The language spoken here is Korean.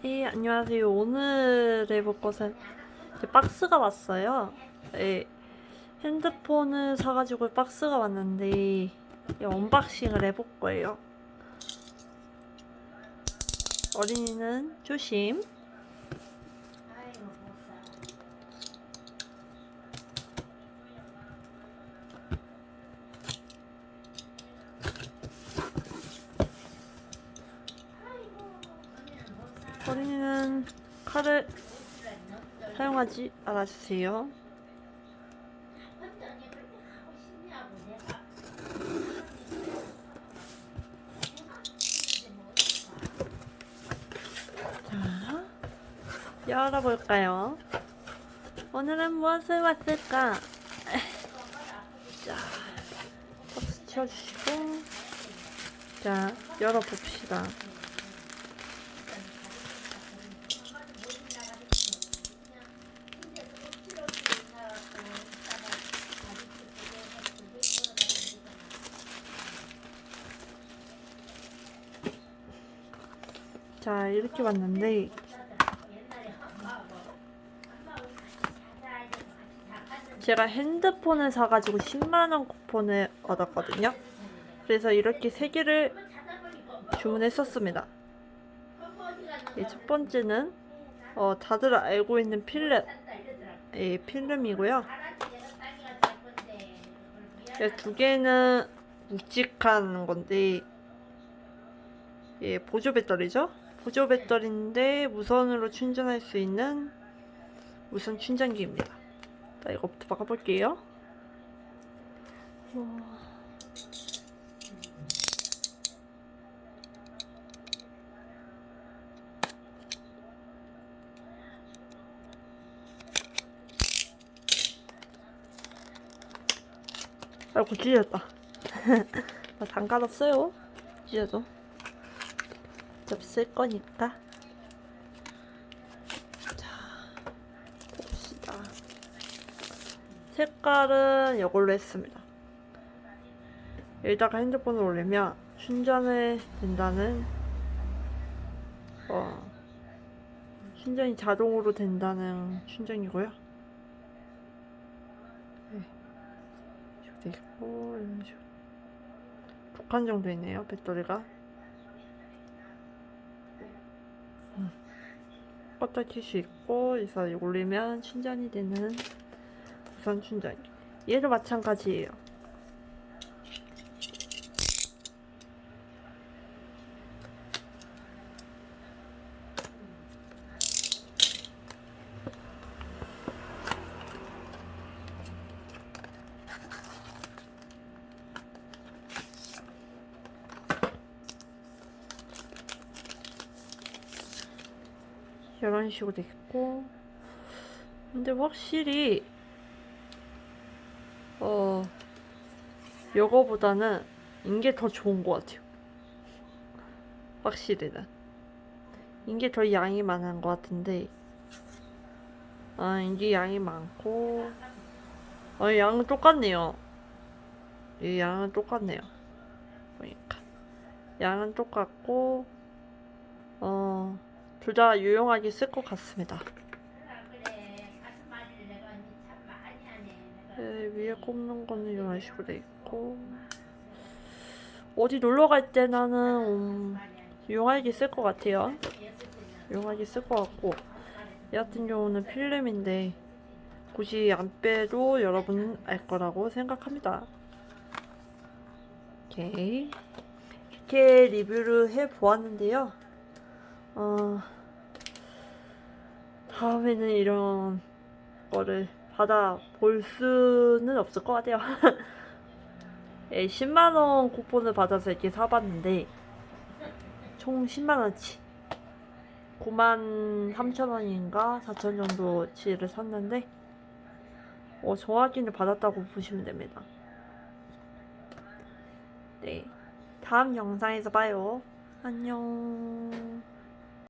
네, 안녕하세요. 오늘 해볼 것은 박스가 왔어요. 네, 핸드폰을 사가지고 박스가 왔는데 이 언박싱을 해볼 거예요. 어린이는 조심. 어린이는 칼을 사용하지 말아주세요. 자, 열어볼까요? 오늘은 무엇을 왔을까? 자, 박스 치워주시고, 자, 열어봅시다. 자, 이렇게 왔는데, 제가 핸드폰을 사가지고 10만원 쿠폰을 얻었거든요. 그래서 이렇게 세 개를 주문했었습니다. 이첫 번째는, 어, 다들 알고 있는 필름. 예, 필름이고요. 예, 두 개는 묵직한 건데, 예, 보조 배터리죠? 보조 배터리인데 무선으로 충전할 수 있는 무선 충전기입니다. 자, 이거부터 바꿔볼게요. 우와. 아이고 찢어졌다. 나 담가뒀어요. 찢어져. 어차피 쓸 거니까. 자, 봅시다. 색깔은 이걸로 했습니다. 여기다가 핸드폰을 올리면 충전을 된다는, 어, 충전이 자동으로 된다는 충전이고요. 네. 이렇게 돼 있고, 이런 식으로. 두칸 정도 있네요, 배터리가. 껐다 킬수 있고 그래서 올리면 충전이 되는 무선 충전기 얘도 마찬가지예요 이런 식으로 돼 있고. 근데 확실히 어 요거보다는 이게 더 좋은 것 같아요. 확실히는. 이게 더 양이 많은 것 같은데. 아 이게 양이 많고. 아 양은 똑같네요. 이 양은 똑같네요. 보니까. 양은 똑같고 어 둘 다 유용하게 쓸 것 같습니다. 네, 위에 꼽는 거는 이런 식으로 돼 있고 어디 놀러 갈 때 나는 음, 유용하게 쓸 것 같아요. 유용하게 쓸 것 같고 이 같은 경우는 필름인데 굳이 안 빼도 여러분 알 거라고 생각합니다. 오케이 이렇게 리뷰를 해 보았는데요. 어, 다음에는 이런 거를 받아 볼 수는 없을 것 같아요. 예, 10만원 쿠폰을 받아서 이렇게 사봤는데, 총 10만원치. 9만 3천원인가 4천 정도치를 샀는데, 어, 정확히는 받았다고 보시면 됩니다. 네. 다음 영상에서 봐요. 안녕.